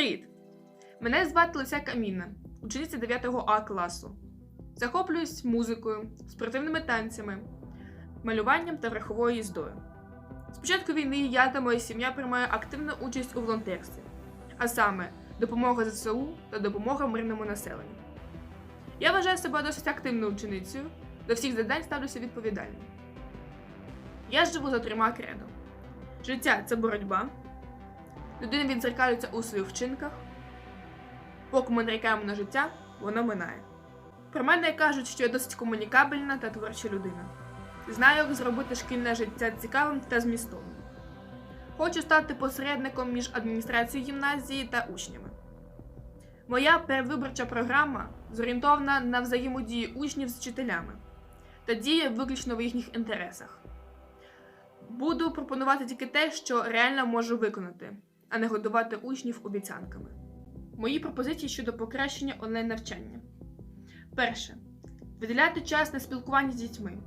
Привіт! Мене звати Леся Камінна, учениця 9 А класу. Захоплююсь музикою, спортивними танцями, малюванням та верховою їздою. З початку війни я та моя сім'я приймаю активну участь у волонтерстві, а саме допомога ЗСУ та допомога мирному населенню. Я вважаю себе досить активною ученицею, до всіх завдань ставлюся відповідально. Я живу за трьома кредо. Життя це боротьба. Людина відзеркалюється у своїх вчинках. Поки ми нарікаємо на життя, воно минає. Про мене кажуть, що я досить комунікабельна та творча людина. Знаю, як зробити шкільне життя цікавим та змістовним. Хочу стати посередником між адміністрацією гімназії та учнями. Моя передвиборча програма зорієнтована на взаємодію учнів з вчителями та діє виключно в їхніх інтересах. Буду пропонувати тільки те, що реально можу виконати, а не годувати учнів обіцянками. Мої пропозиції щодо покращення онлайн-навчання. Перше. Виділяти час на спілкування з дітьми,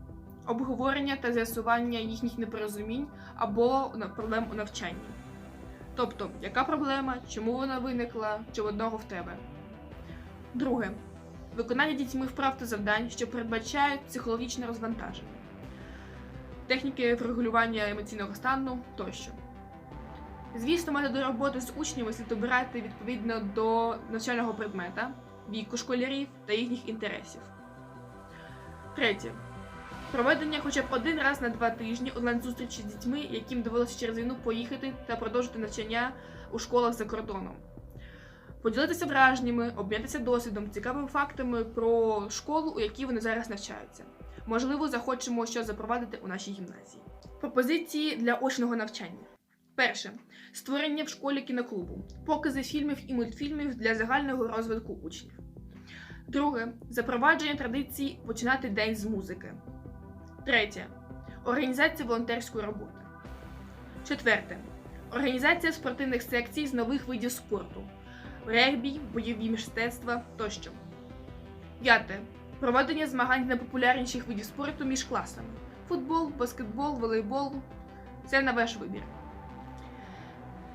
обговорення та з'ясування їхніх непорозумінь або проблем у навчанні. Тобто, яка проблема, чому вона виникла, чи в одного в тебе. Друге. Виконання дітьми вправ та завдань, що передбачають психологічне розвантаження техніки врегулювання емоційного стану тощо. Звісно, методи роботи з учнями слід обирати відповідно до навчального предмета, віку школярів та їхніх інтересів. Третє. Проведення хоча б один раз на два тижні онлайн-зустрічі з дітьми, яким довелося через війну поїхати та продовжити навчання у школах за кордоном. Поділитися враженнями, обмінятися досвідом, цікавими фактами про школу, у якій вони зараз навчаються. Можливо, захочемо щось запровадити у нашій гімназії. Пропозиції для очного навчання. Перше створення в школі кіноклубу, покази фільмів і мультфільмів для загального розвитку учнів. Друге запровадження традицій починати день з музики. Третє організація волонтерської роботи. Четверте організація спортивних секцій з нових видів спорту, регбі, бойові мистецтва тощо. П'яте проведення змагань найпопулярніших видів спорту між класами: футбол, баскетбол, волейбол. Це на ваш вибір.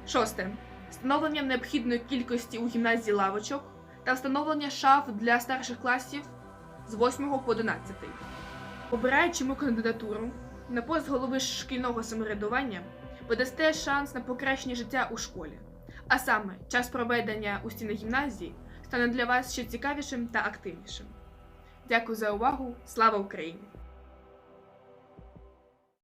Шосте. Встановлення необхідної кількості у гімназії лавочок та встановлення шаф для старших класів з 8 по 11. Обираючи мою кандидатуру на пост голови шкільного самоврядування, ви дасте шанс на покращення життя у школі. А саме, час проведення у стінах гімназії стане для вас ще цікавішим та активнішим. Дякую за увагу. Слава Україні!